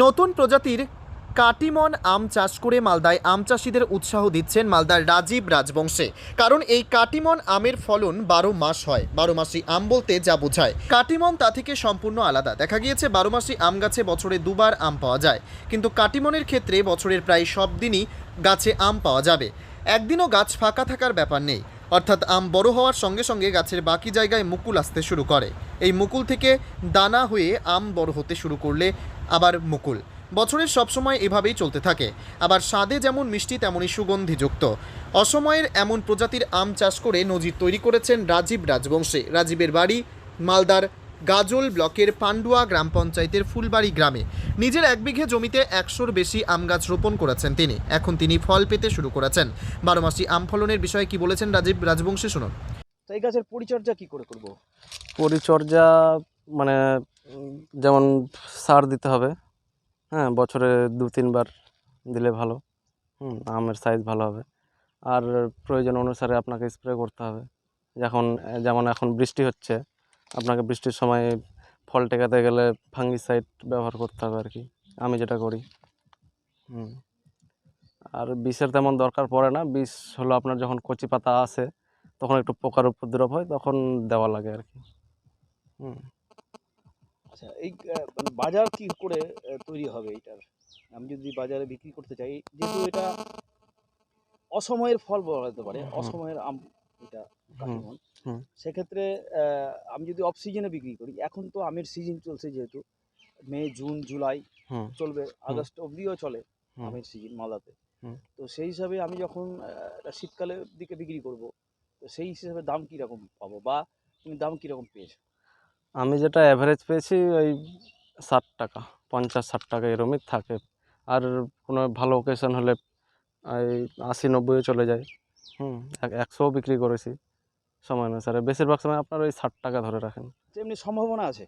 নতুন প্রজাতির কাটিমন আম চাষ করে মালদায় আম চাষিদের উৎসাহ দিচ্ছেন মালদার রাজীব রাজবংশে। কারণ এই কাটিমন আমের ফলন বারো মাস হয়। বারো মাসি আম বলতে যা বোঝায়। কাটিমন তা থেকে সম্পূর্ণ আলাদা। দেখা গিয়েছে বারো মাসি আম গাছে বছরে দুবার আম পাওয়া যায়। কিন্তু কাটিমনের ক্ষেত্রে বছরের প্রায় সব দিনই গাছে আম পাওয়া যাবে। একদিনও গাছ ফাঁকা থাকার ব্যাপার নেই। অর্থাৎ আম বড় হওয়ার সঙ্গে সঙ্গে গাছের বাকি জায়গায় মুকুল আসতে শুরু করে। এই মুকুল থেকে দানা হয়ে আম বড় হতে শুরু করলে আবার মুকুল। বছরের সবসময় এভাবেই চলতে থাকে। আবার স্বাদে যেমন মিষ্টি তেমনই সুগন্ধিযুক্ত অসময়ের এমন প্রজাতির আম চাষ করে নজির তৈরি করেছেন রাজীব রাজবংশে। রাজীবের বাড়ি মালদার গাজল ব্লকের পান্ডুয়া গ্রাম পঞ্চায়েতের ফুলবাড়ি গ্রামে। নিজের এক বিঘে জমিতে একশোর বেশি আম গাছ রোপণ করেছেন তিনি। এখন তিনি ফল পেতে শুরু করেছেন। বারো মাসি আম ফলনের বিষয়ে কি বলেছেন রাজীব রাজবংশী শুনুন। এই গাছের পরিচর্যা কি করে করব? পরিচর্যা মানে যেমন সার দিতে হবে হ্যাঁ বছরে দু তিনবার দিলে ভালো, হুম, আমের সাইজ ভালো হবে। আর প্রয়োজন অনুসারে আপনাকে স্প্রে করতে হবে। যখন, যেমন এখন বৃষ্টি হচ্ছে, আপনাকে বৃষ্টির সময় ফল টেকাতে গেলে ফাঙ্গিসাইড ব্যবহার করতে হবে আর কি। আমি যেটা করি, হুম। আর বিষের তেমন দরকার পড়ে না, বিষ হলো আপনার যখন কচি পাতা আসে তখন একটু পোকার উপদ্রব হয়, তখন দেওয়া লাগে আর কি, হুম। আচ্ছা এই মানে বাজার কি করে তৈরি হবে এটার? আমি যদি বাজারে বিক্রি করতে চাই যেহেতু এটা অসময়ের ফল বলা যেতে পারে অসময়ের আম এটা কাটিমন সেক্ষেত্রে আমি যদি অফ সিজনে বিক্রি করি এখন তো আমের সিজন চলছে যেহেতু মে জুন জুলাই চলবে আগস্ট অবধিও চলে আমের সিজন মালদাতে তো সেই হিসাবে আমি যখন শীতকালের দিকে বিক্রি করব তো সেই হিসাবে দাম কীরকম পাবো বা তুমি দাম কীরকম পেয়েছ? আমি যেটা অ্যাভারেজ পেয়েছি ওই ষাট টাকা পঞ্চাশ ষাট টাকা এরমই থাকে। আর কোনো ভালো ওকেশন হলে এই আশি নব্বইও চলে যায়। হুম এক- একশোও বিক্রি করেছি সময় অনুসারে। বেশিরভাগ সময় আপনার ওই ষাট টাকা ধরে রাখেন। এমনি সম্ভাবনা আছে?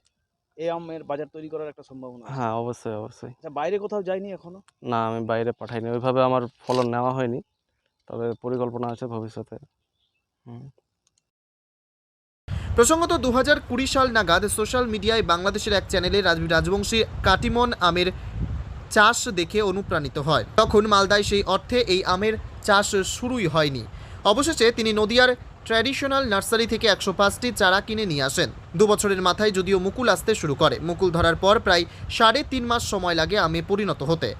এই আমের বাজার তৈরি করার একটা সম্ভাবনা হ্যাঁ অবশ্যই অবশ্যই। আচ্ছা, বাইরে কোথাও যাইনি এখনও? না আমি বাইরে পাঠাইনি। ওইভাবে আমার ফলন নেওয়া হয়নি। তবে পরিকল্পনা আছে ভবিষ্যতে। হুম। প্রসঙ্গত দু হাজার কুড়ি সাল নাগাদ সোশ্যাল মিডিয়ায় বাংলাদেশের এক চ্যানেলে রাজবংশী কাটিমন আমের চাষ দেখে অনুপ্রাণিত হয়। তখন মালদায় সেই অর্থে এই আমের চাষ শুরুই হয়নি। অবশেষে তিনি নদিয়ার ট্র্যাডিশনাল নার্সারি থেকে একশো পাঁচটি চারা কিনে নিয়ে আসেন। দু বছরের মাথায় যদিও মুকুল আসতে শুরু করে, মুকুল ধরার পর প্রায় সাড়ে তিন মাস সময় লাগে আমে পরিণত হতে।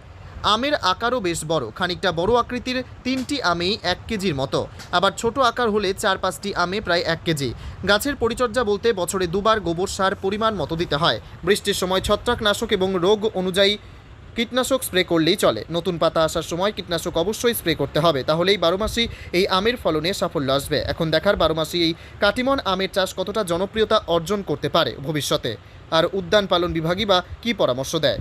আমের আকারও বেশ বড়। খানিকটা বড় আকৃতির তিনটি আমেই এক কেজির মতো। আবার ছোট আকার হলে চার পাঁচটি আমে প্রায় এক কেজি। গাছের পরিচর্যা বলতে বছরে দুবার গোবর সার পরিমাণ মতো দিতে হয়। বৃষ্টির সময় ছত্রাকনাশক এবং রোগ অনুযায়ী কীটনাশক স্প্রে করলেই চলে। নতুন পাতা আসার সময় কীটনাশক অবশ্যই স্প্রে করতে হবে। তাহলেই বারো মাসই এই আমের ফলনে সাফল্য আসবে। এখন দেখার বারো মাসি এই কাটিমন আমের চাষ কতটা জনপ্রিয়তা অর্জন করতে পারে ভবিষ্যতে। আর উদ্যান পালন বিভাগই বা কী পরামর্শ দেয়?